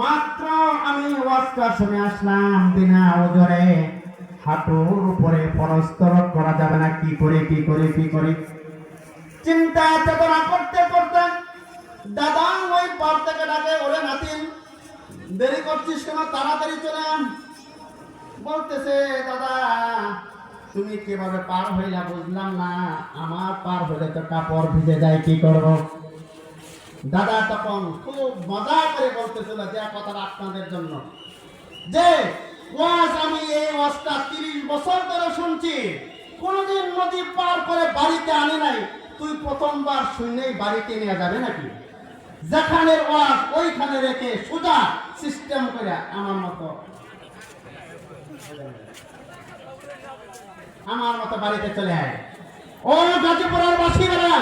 মাত্র আমি ওয়াজটা শুনে আসলাম বিনা ওজরে। হাঁটুর উপরে পরস্তর করা যাবে না, কি করে কি করে কি করে? চিন্তা চেতনা করতে করতে দাদা ওই পার থেকে ডাকে, ওরে নাতিন, দেরি করছিস কেন? তাড়াতাড়ি চলে বলতেছে, দাদা, তুমি কীভাবে পার হইলা বুঝলাম না। আমার পার হইলে তো কাপড় ভিজে যায়, কি করব? দাদা তখন খুব মজা করে বলতেছিল যে কথাটা আপনাদের জন্য। যে ওয়াজ আমি এই ওয়াজটা তিরিশ বছর ধরে শুনছি, কোনদিন নদী পার করে বাড়িতে আনি নাই। তুই প্রথমবার শুনেই বাড়িতে নিয়ে যাবে নাকি? যেখানের ওয়াজ ওইখানে রেখে সোজা সিস্টেম করে আমার মতো আমার মতো বাড়িতে চলে আয়। ও গাজীপুরের বাসিন্দারা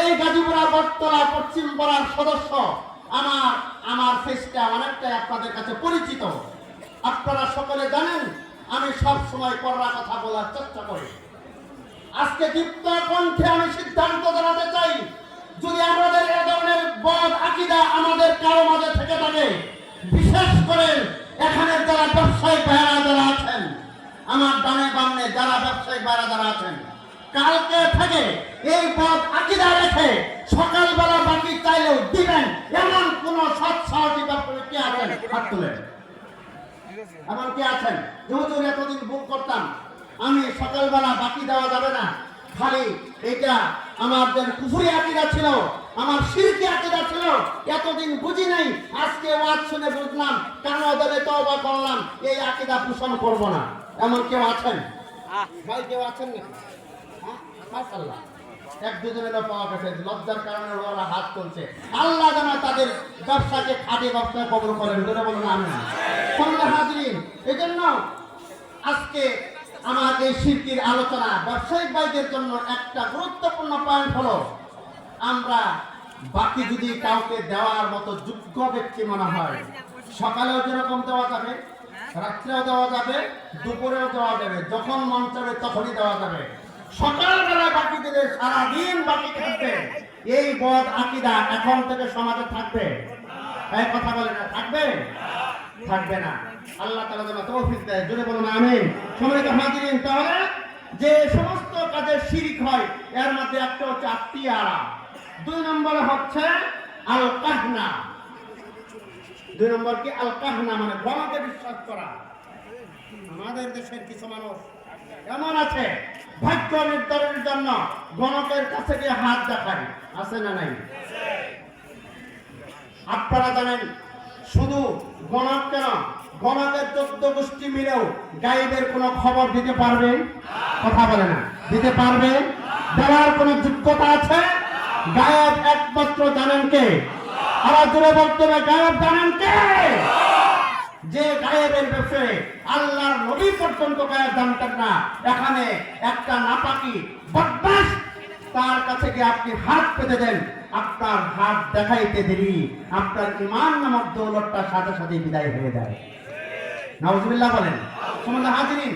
এই গাজীপুরা বটতলা পশ্চিম পাড়ার সদস্য আমার আমার ফেসটা অনেকটাই আপনাদের কাছে পরিচিত। আপনারা সকলে জানেন, আমি সব সময় কররা কথা বলার চেষ্টা করি। আজকে দীপ্ত কণ্ঠে আমি সিদ্ধান্ত জানাতে চাই, যদি আমাদের এ ধরনের বদ আকিদা আমাদের কারও মাঝে থেকে থাকে, বিশেষ করে এখানে যারা ব্যবসায়িক ভাইরা যারা আছেন, আমার ডানে বামনে যারা ব্যবসায়িক ভাইরা যারা আছেন কালকে থেকে এই পথ আকিদা রেখে সকালবেলা বাকি চাইলেও দিবেন এমন কোন সৎ সাহসী ব্যাপারে কে আছেন? হাত তুলেন। এমন কি আছেন? যেহেতু এতদিন বুক করতাম আমি সকালবেলা বাকি দেওয়া যাবে না। খালি এটা আমাদের কুফুরি আকিদা ছিল আমার শিরকি আকিদা ছিল এতদিন বুঝি নাই আজকে ওয়াজ শুনে বুঝলাম কেন ওদের তওবা করলাম এই আকিদা পোষণ করব না। এমন কেউ আছেন? ভাই কেউ আছেন না এক দুজনের পাওয়া গেছে। লজ্জার কারণে ওরা হাত তুলছে। আল্লাহ তাদের ব্যবসাকে ব্যবসায় কবর করেন। বলুন আমি সন্ধ্যা হাজরিন এই জন্য আজকে আমার এই শিল্পীর আলোচনা ব্যবসায়িক ভাইদের জন্য একটা গুরুত্বপূর্ণ পয়েন্ট হলো, আমরা বাকি যদি কাউকে দেওয়ার মতো যোগ্য ব্যক্তি মনে হয়, সকালেও যেরকম দেওয়া যাবে, রাত্রেও দেওয়া যাবে, দুপুরেও দেওয়া যাবে, যখন মন চাবে তখনই দেওয়া যাবে। সকালবেলা বাকি দিলে সারাদিন বাকি থাকবে। এই বদ আকিদা এখন থেকে সমাজে থাকবে। এই কথা বলে না, থাকবে? থাকবে না। আল্লাহ তাআলা যেন তৌফিক দেয়। জোরে বলুন, আমিন। সম্মানিত হাজিরিন, তাহলে যে সমস্ত কাজে শিরিক হয়, এর মধ্যে একটা হচ্ছে আত্মীয়ারা দুই নম্বরে হচ্ছে আল কাহনা দুই নম্বর কি? আল কাহনা মানে গণকে বিশ্বাস করা। আমাদের দেশের কিছু মানুষ এমন আছে? ভাগ্য নির্ধারণের জন্য গণকের কাছে গিয়ে হাত দেখায় আছে না নাই? আপনারা জানেন, শুধু গণক কেন? গণকের চোদ্দ গোষ্ঠী মিলেও গাইবের কোনো খবর দিতে পারবে? কথা বলে না। দিতে পারবে? দেওয়ার কোনো যোগ্যতা আছে? গায়ব একমাত্র জানেন কে? আবার জোরে বলতে হবে, গায়ব জানেন কে? যে গায়েবের ব্যাপারে আল্লাহর নবী পর্যন্ত গায়েব জানতেন না। এখানে একটা নাপাকি বদমাস তার কাছে গিয়ে আপনি হাত পেতে দেন। আপনার হাত দেখাইতে দেরি। আপনার ইমান নামক দৌলতটা সাথে সাথে বিদায় হয়ে যায় নাউজুবিল্লাহ বলেন। সমাজ হাজিরিন।